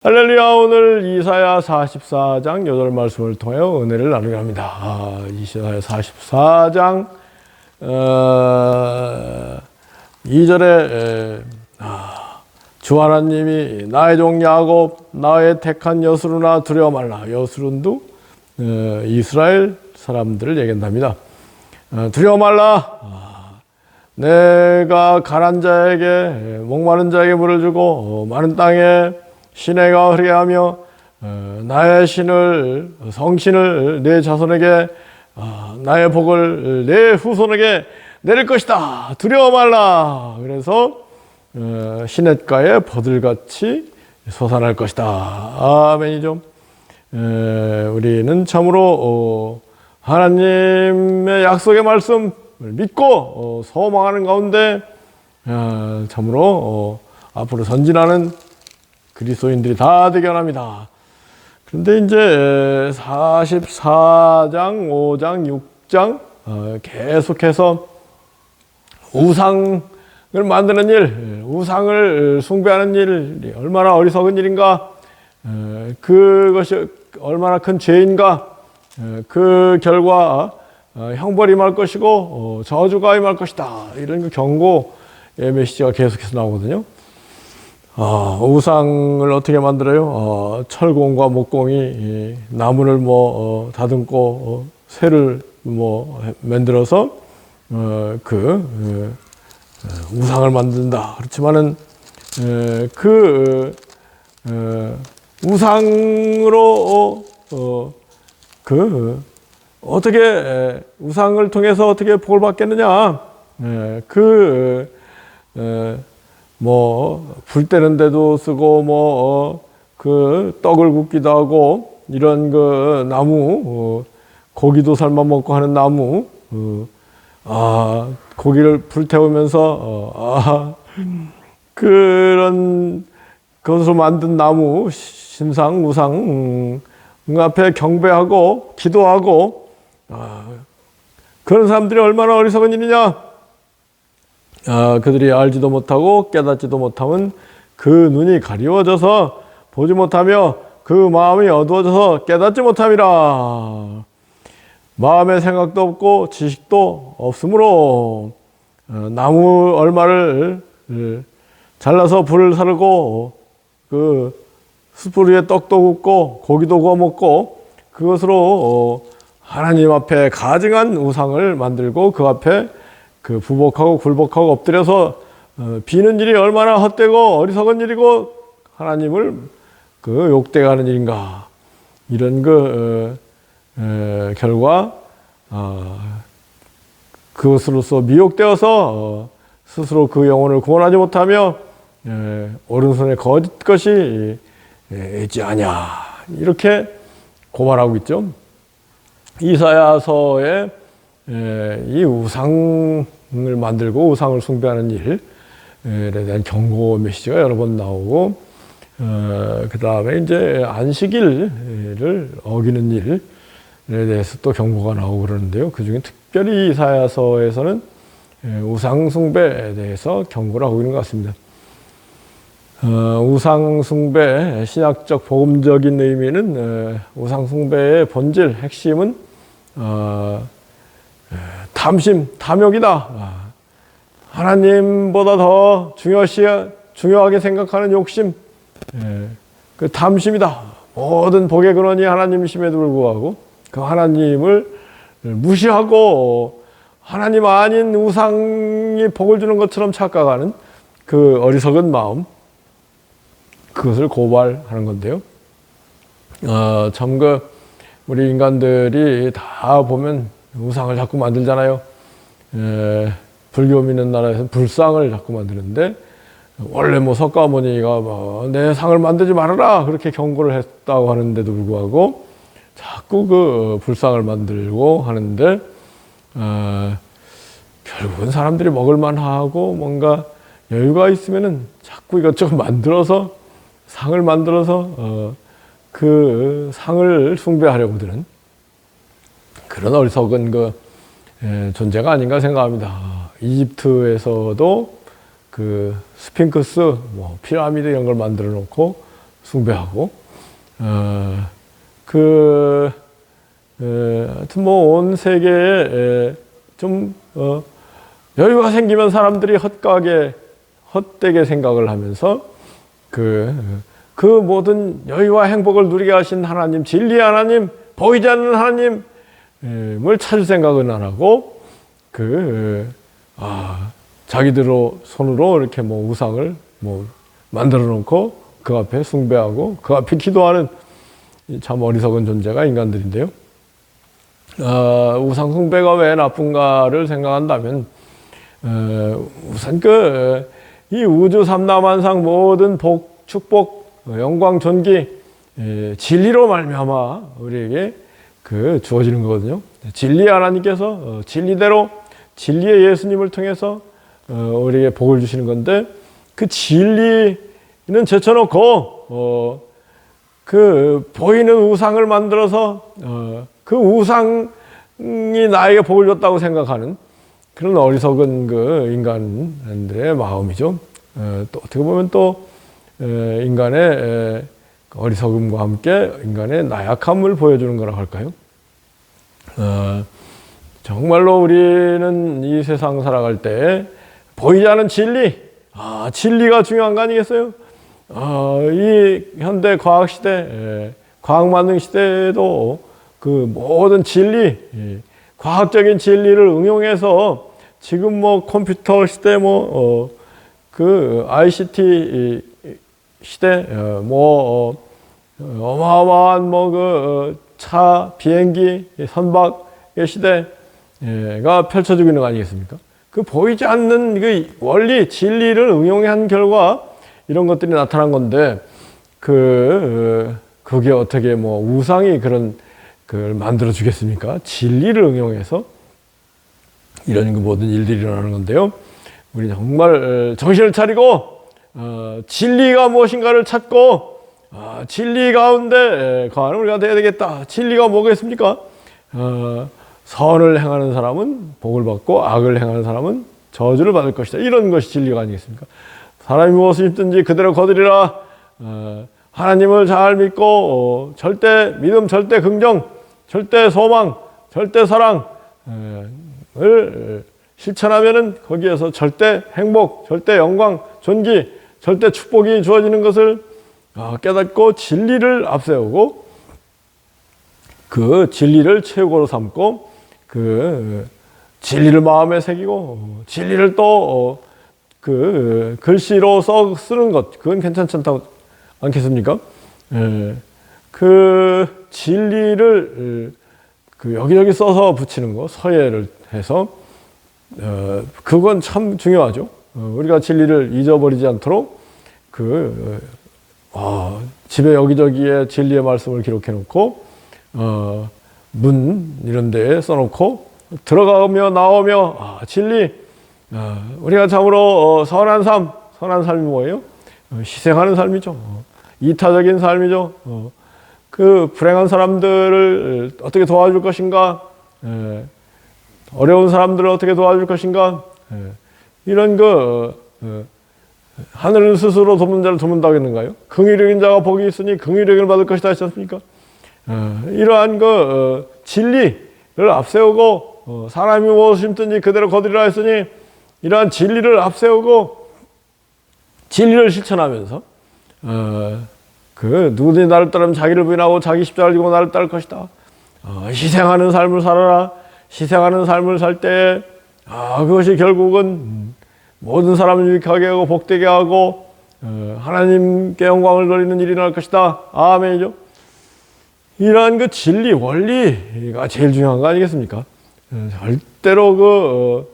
할렐루야 오늘 이사야 44장 8말씀을 통하여 은혜를 나누게 합니다. 아, 이사야 44장 어, 2절에 아, 주 하나님이 나의 종 야곱 나의 택한 여수르나 두려워 말라 여수른도 어, 이스라엘 사람들을 얘기한답니다. 어, 두려워 말라 아, 내가 가난 자에게 목마른 자에게 물을 주고 어, 마른 땅에 시내가 흐르게 하며 어, 나의 신을 성신을 내 자손에게 어, 나의 복을 내 후손에게 내릴 것이다. 두려워 말라. 그래서 어, 시냇가에 버들같이 솟아날 것이다. 아멘이죠. 에, 우리는 참으로 어, 하나님의 약속의 말씀을 믿고 어, 소망하는 가운데 어, 참으로 어, 앞으로 전진하는 그리스도인들이 다 되게 원합니다. 그런데 이제 44장, 5장, 6장 어, 계속해서 우상을 만드는 일, 우상을 숭배하는 일이 얼마나 어리석은 일인가, 어, 그것이 얼마나 큰 죄인가, 어, 그 결과 어, 형벌이 임할 것이고 어, 저주가 임할 것이다. 이런 그 경고의 메시지가 계속해서 나오거든요. 어, 우상을 어떻게 만들어요? 어, 철공과 목공이 이 나무를 뭐 어, 다듬고 어, 쇠를 뭐 해- 만들어서 어, 그 어, 어, 우상을 만든다. 그렇지만은 에, 그 어, 우상으로 어, 어, 그 어떻게 에, 우상을 통해서 어떻게 복을 받겠느냐? 에, 그 에, 뭐 불 때는 데도 쓰고 뭐 그 떡을 굽기도 하고 이런 그 나무 어, 고기도 삶아 먹고 하는 나무 어, 아 고기를 불 태우면서 어, 아 그런 것으로 만든 나무 신상 우상 음, 앞에 경배하고 기도하고 아, 그런 사람들이 얼마나 어리석은 일이냐 아, 그들이 알지도 못하고 깨닫지도 못하면 그 눈이 가리워져서 보지 못하며 그 마음이 어두워져서 깨닫지 못함이라. 마음의 생각도 없고 지식도 없으므로 어, 나무 얼마를 어, 잘라서 불을 사르고 그 숯불 위에 떡도 굽고 고기도 구워 먹고 그것으로 어, 하나님 앞에 가증한 우상을 만들고 그 앞에 그 부복하고 굴복하고 엎드려서 어, 비는 일이 얼마나 헛되고 어리석은 일이고 하나님을 그 하는 일인가 이런 그 어, 에, 결과 어, 그것으로서 미혹되어서 어, 스스로 그 영혼을 구원하지 못하며 에, 오른손에 거짓 것이 에, 있지 아냐 이렇게 고발하고 있죠. 이사야서에 에, 이 우상을 만들고 우상을 숭배하는 일에 대한 경고 메시지가 여러 번 나오고 어, 그 다음에 이제 안식일을 어기는 일에 대해서 또 경고가 나오고 그러는데요. 그 중에 특별히 이사야서에서는 에, 우상 숭배에 대해서 경고를 하고 있는 것 같습니다. 어, 우상 숭배 신학적 복음적인 의미는 에, 우상 숭배의 본질 핵심은 어, 탐심, 탐욕이다. 아, 하나님보다 더 중요시, 중요하게 생각하는 욕심, 예, 그 탐심이다. 모든 복의 근원이 하나님이심에도 불구하고 그 하나님을 무시하고 하나님 아닌 우상이 복을 주는 것처럼 착각하는 그 어리석은 마음, 그것을 고발하는 건데요. 어, 참 그, 우리 인간들이 다 보면 우상을 자꾸 만들잖아요. 에, 불교 믿는 나라에서 불상을 자꾸 만드는데 원래 뭐 석가모니가 뭐 내 상을 만들지 말아라 그렇게 경고를 했다고 하는데도 불구하고 자꾸 그 불상을 만들고 하는데 어, 결국은 사람들이 먹을만하고 뭔가 여유가 있으면은 자꾸 이것저것 만들어서 상을 만들어서 어, 그 상을 숭배하려고 드는 그런 어리석은 그 에, 존재가 아닌가 생각합니다. 이집트에서도 그 스핑크스, 뭐 피라미드 이런 걸 만들어 놓고 숭배하고 어, 그 에, 하여튼 뭐 온 세계에 에, 좀 어, 여유가 생기면 사람들이 헛가게 헛되게 생각을 하면서 그, 그 모든 여유와 행복을 누리게 하신 하나님, 진리 하나님, 보이지 않는 하나님 을 찾을 생각은 안 하고, 그, 아, 자기들로 손으로 이렇게 뭐 우상을 뭐 만들어 놓고 그 앞에 숭배하고 그 앞에 기도하는 이참 어리석은 존재가 인간들인데요. 아, 우상 숭배가 왜 나쁜가를 생각한다면, 어, 우선 그, 이 우주 삼라만상 모든 복, 축복, 어, 영광, 존귀, 에, 진리로 말미암아 우리에게 그 주어지는 거거든요. 진리 하나님께서 어, 진리대로 진리의 예수님을 통해서 어, 우리에게 복을 주시는 건데 그 진리는 제쳐놓고 어, 그 보이는 우상을 만들어서 어, 그 우상이 나에게 복을 줬다고 생각하는 그런 어리석은 그 인간들의 마음이죠. 어, 또 어떻게 보면 또 에, 인간의 에, 어리석음과 함께 인간의 나약함을 보여주는 거라 할까요? 어, 정말로 우리는 이 세상 살아갈 때 보이지 않은 진리, 아, 진리가 중요한 거 아니겠어요? 어, 이 현대 과학 시대, 에, 과학 만능 시대에도 그 모든 진리, 예, 과학적인 진리를 응용해서 지금 뭐 컴퓨터 시대 뭐, 어, 그 ICT 시대, 어, 뭐, 어, 어마어마한 뭐그 차, 비행기, 이 선박의 시대가 펼쳐지고 있는 거 아니겠습니까? 그 보이지 않는 그 원리, 진리를 응용한 결과 이런 것들이 나타난 건데 그 어, 그게 어떻게 뭐 우상이 그런 그걸 만들어 주겠습니까? 진리를 응용해서 이런 그 모든 일들이 일어나는 건데요. 우리 정말 어, 정신을 차리고 어, 진리가 무엇인가를 찾고 아, 진리 가운데 거하는 우리가 돼야 되겠다. 진리가 뭐겠습니까? 어, 선을 행하는 사람은 복을 받고 악을 행하는 사람은 저주를 받을 것이다. 이런 것이 진리가 아니겠습니까? 사람이 무엇을 입든지 그대로 거두리라. 어, 하나님을 잘 믿고 어, 절대 믿음, 절대 긍정, 절대 소망, 절대 사랑을 실천하면은 거기에서 절대 행복, 절대 영광, 존귀, 절대 축복이 주어지는 것을 어, 깨닫고 진리를 앞세우고 그 진리를 최고로 삼고 그 진리를 마음에 새기고 진리를 또 그 글씨로 써 쓰는 것 그건 괜찮지 않겠습니까? 예, 그 진리를 그 여기저기 써서 붙이는 거 서예를 해서 어, 그건 참 중요하죠. 어, 우리가 진리를 잊어버리지 않도록 그 어, 집에 여기저기에 진리의 말씀을 기록해 놓고 어, 문 이런 데에 써놓고 들어가며 나오며 아, 진리 아, 우리가 참으로 어, 선한 삶 선한 삶이 뭐예요? 어, 희생하는 삶이죠. 어, 이타적인 삶이죠. 어, 그 불행한 사람들을 어떻게 도와줄 것인가? 예, 어려운 사람들을 어떻게 도와줄 것인가? 예, 이런 그 어, 하늘은 스스로 돕는 자를 돕는다고 했는가요? 긍휼적인 자가 복이 있으니 긍휼력을 받을 것이다 하지 않습니까? 어, 이러한 그 어, 진리를 앞세우고 어, 사람이 무엇을 심든지 그대로 거두리라 했으니 이러한 진리를 앞세우고 진리를 실천하면서 어, 그 누구든지 나를 따르면 자기를 부인하고 자기 십자가를 지고 나를 따를 것이다. 어, 희생하는 삶을 살아라. 희생하는 삶을 살 때 아, 그것이 결국은 모든 사람을 유익하게 하고 복되게 하고 어, 하나님께 영광을 돌리는 일이 날 것이다. 아멘이죠. 이러한 그 진리 원리가 제일 중요한 거 아니겠습니까? 어, 절대로 그 어,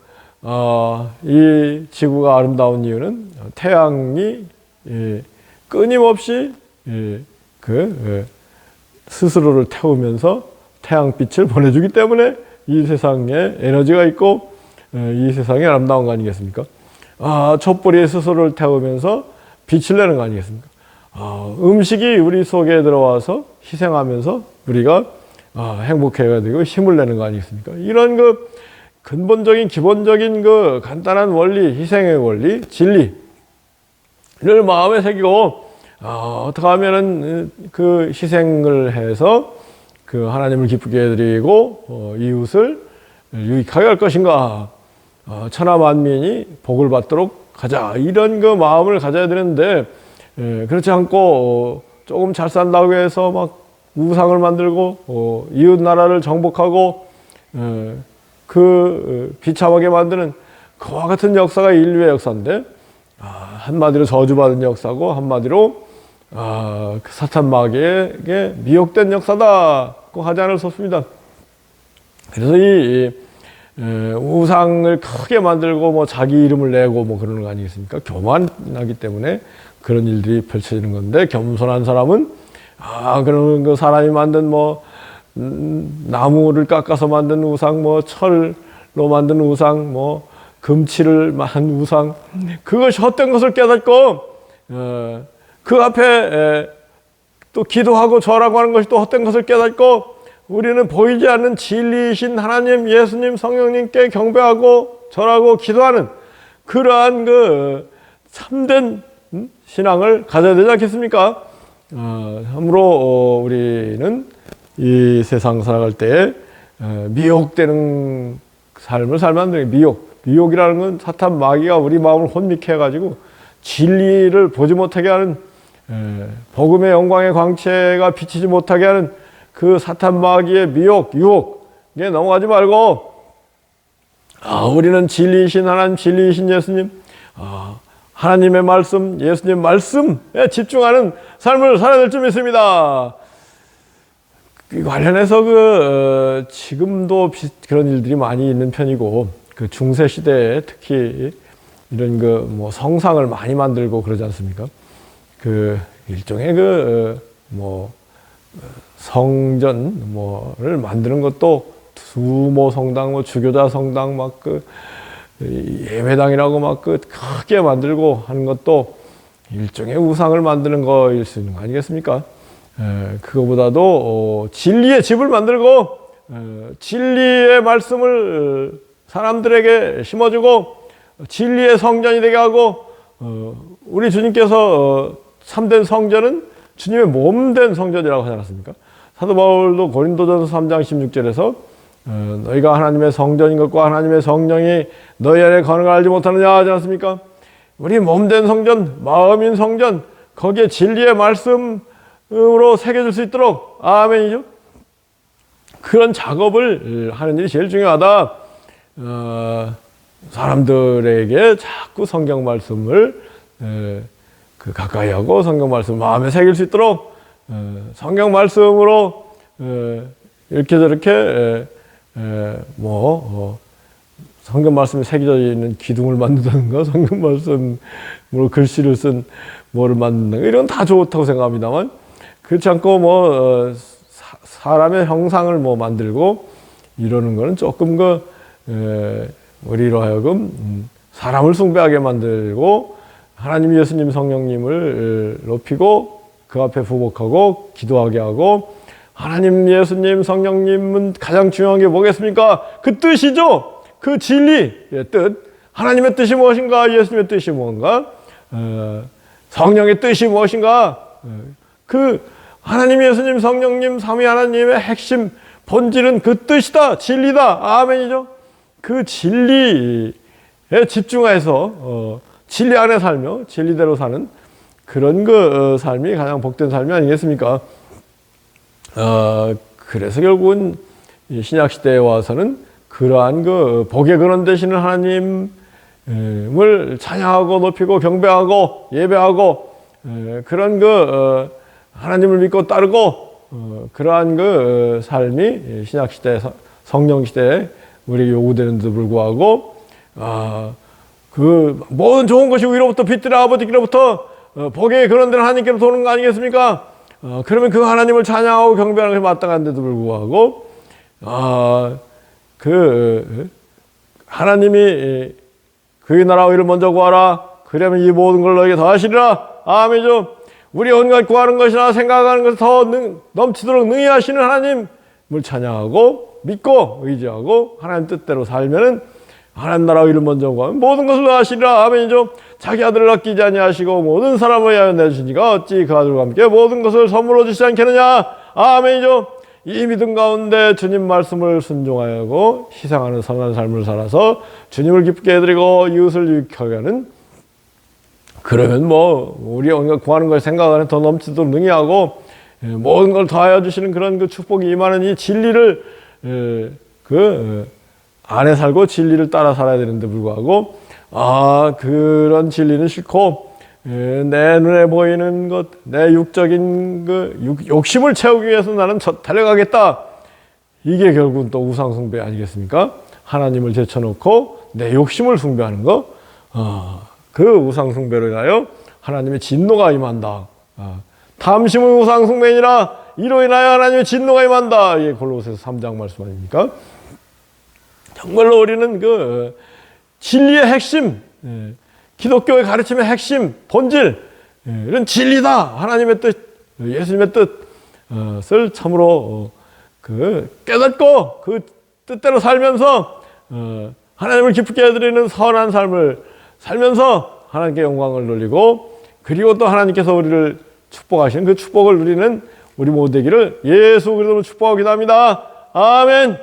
어, 이 지구가 아름다운 이유는 태양이 예, 끊임없이 예, 그 예, 스스로를 태우면서 태양빛을 보내주기 때문에 이 세상에 에너지가 있고 예, 이 세상이 아름다운 거 아니겠습니까? 아, 촛불이 스스로를 태우면서 빛을 내는 거 아니겠습니까? 아, 음식이 우리 속에 들어와서 희생하면서 우리가 아, 행복해야 되고 힘을 내는 거 아니겠습니까? 이런 그 근본적인 기본적인 그 간단한 원리, 희생의 원리, 진리를 마음에 새기고 어, 어떻게 하면은 그 희생을 해서 그 하나님을 기쁘게 해드리고 어, 이웃을 유익하게 할 것인가? 어, 천하 만민이 복을 받도록 가자 이런 그 마음을 가져야 되는데 예, 그렇지 않고 어, 조금 잘 산다고 해서 막 우상을 만들고 어, 이웃 나라를 정복하고 예, 그 어, 비참하게 만드는 그와 같은 역사가 인류의 역사인데 아, 한마디로 저주받은 역사고 한마디로 아, 그 사탄 마귀에게 미혹된 역사다고 하지 않을 수 없습니다. 그래서 이, 우상을 크게 만들고 뭐 자기 이름을 내고 뭐 그러는 거 아니겠습니까? 교만하기 때문에 그런 일들이 펼쳐지는 건데 겸손한 사람은 아 그러면 그 사람이 만든 뭐 음, 나무를 깎아서 만든 우상 뭐 철로 만든 우상 뭐 금치를 한 우상 그것이 헛된 것을 깨닫고 어, 그 앞에 에, 또 기도하고 절하고 하는 것이 또 헛된 것을 깨닫고 우리는 보이지 않는 진리이신 하나님, 예수님, 성령님께 경배하고 절하고 기도하는 그러한 그 참된 음, 신앙을 가져야 되지 않겠습니까? 어, 참으로 어, 우리는 이 세상 살아갈 때 어, 미혹되는 삶을 살면 안 돼요. 미혹. 미혹이라는 건 사탄 마귀가 우리 마음을 혼미케 해가지고 진리를 보지 못하게 하는 에, 복음의 영광의 광채가 비치지 못하게 하는 그 사탄 마귀의 미혹, 유혹에 넘어가지 말고 아, 우리는 진리이신 하나님, 진리이신 예수님, 아, 하나님의 말씀, 예수님 말씀에 집중하는 삶을 살아야 될 줄 믿습니다. 그 관련해서 그 어, 지금도 비, 그런 일들이 많이 있는 편이고 그 중세 시대에 특히 이런 그 뭐 성상을 많이 만들고 그러지 않습니까? 그 일종의 그뭐 성전 뭐를 만드는 것도 수모 성당, 뭐 주교자 성당 막 그 예배당이라고 막 그 크게 만들고 하는 것도 일종의 우상을 만드는 거일 수 있는 거 아니겠습니까? 에, 그거보다도 어, 진리의 집을 만들고 에, 진리의 말씀을 사람들에게 심어주고 진리의 성전이 되게 하고 어, 우리 주님께서 어, 참된 성전은 주님의 몸 된 성전이라고 하지 않았습니까? 사도 바울도 고린도전서 3장 16절에서 어, 너희가 하나님의 성전인 것과 하나님의 성령이 너희 안에 알지 못하느냐 하지 않습니까? 우리 몸 된 성전, 마음인 성전, 거기에 진리의 말씀으로 새겨질 수 있도록 아멘이죠. 그런 작업을 하는 일이 제일 중요하다. 어, 사람들에게 자꾸 성경 말씀을 에, 그 가까이 하고 성경 말씀 마음에 새길 수 있도록 어, 성경 말씀으로 어, 이렇게 저렇게 뭐 어, 성경 말씀에 새겨져 있는 기둥을 만든다든가 성경 말씀으로 글씨를 쓴 뭐를 만든다든가 이런 다 좋다고 생각합니다만 그렇지 않고 뭐 어, 사, 사람의 형상을 뭐 만들고 이러는 거는 조금 그 에, 우리로 하여금 음, 사람을 숭배하게 만들고 하나님 예수님 성령님을 높이고 그 앞에 부복하고 기도하게 하고 하나님 예수님 성령님은 가장 중요한 게 뭐겠습니까? 그 뜻이죠. 그 진리의 뜻. 하나님의 뜻이 무엇인가? 예수님의 뜻이? 어, 성령의 뜻이 무엇인가? 어, 그 하나님 예수님 성령님 삼위 하나님의 핵심 본질은 그 뜻이다. 진리다. 아멘이죠. 그 진리에 집중해서 어, 진리 안에 살며 진리대로 사는 그런 그 어, 삶이 가장 복된 삶이 아니겠습니까? 어, 그래서 결국은 신약 시대에 와서는 그러한 그 복의 근원 되시는 하나님을 찬양하고 높이고 경배하고 예배하고 그런 그 어, 하나님을 믿고 따르고 어, 그러한 그 삶이 신약 시대 성령 시대에 우리에게 요구되는데도 불구하고 아, 그 모든 좋은 것이 위로부터 빛들의 아버지께로부터 어, 복의 그런 데는 하나님께로부터 오는 거 아니겠습니까? 어, 그러면 그 하나님을 찬양하고 경배하는 것이 마땅한데도 불구하고 아, 그 하나님이 그의 나라 의를 먼저 구하라. 그러면 이 모든 걸 너에게 더하시리라. 아멘이죠. 우리 온갖 구하는 것이나 생각하는 것을 더 능, 넘치도록 능히 하시는 하나님을 찬양하고 믿고 의지하고 하나님 뜻대로 살면은 하나님 나라 의를 먼저 구하면 모든 것을 하시리라. 아멘이죠. 자기 아들을 아끼지 아니하시고 모든 사람을 위하여 내주시니까 어찌 그 아들과 함께 모든 것을 선물로 주시지 않겠느냐? 아멘이죠. 이 믿음 가운데 주님 말씀을 순종하고 희생하는 선한 삶을 살아서 주님을 기쁘게 해드리고 이웃을 유익하게 하는 그러면 뭐 우리 뭔가 구하는 걸 생각하는 더 넘치도록 능히하고 예, 모든 걸 더하여 주시는 그런 그 축복이 임하는 이 진리를 예, 그 어, 안에 살고 진리를 따라 살아야 되는데 불구하고 아 그런 진리는 싫고 예, 내 눈에 보이는 것, 내 육적인 그 육- 욕심을 채우기 위해서 나는 저- 달려가겠다. 이게 결국은 또 우상 숭배 아니겠습니까? 하나님을 제쳐놓고 내 욕심을 숭배하는 거, 아, 그 우상 숭배로 인하여 하나님의 진노가 임한다. 아, 탐심은 우상 숭배니라 이로 인하여 하나님의 진노가 임한다. 이게 골로새서 3장 말씀 아닙니까? 정말로 우리는 그 진리의 핵심, 예, 기독교의 가르침의 핵심, 본질, 예, 이런 진리다. 하나님의 뜻, 예수님의 뜻을 참으로 어, 그 깨닫고 그 뜻대로 살면서 어, 하나님을 기쁘게 해드리는 선한 삶을 살면서 하나님께 영광을 돌리고 그리고 또 하나님께서 우리를 축복하시는 그 축복을 누리는 우리 모두 되기를 예수 그리스도로 축복하기도 합니다. 아멘.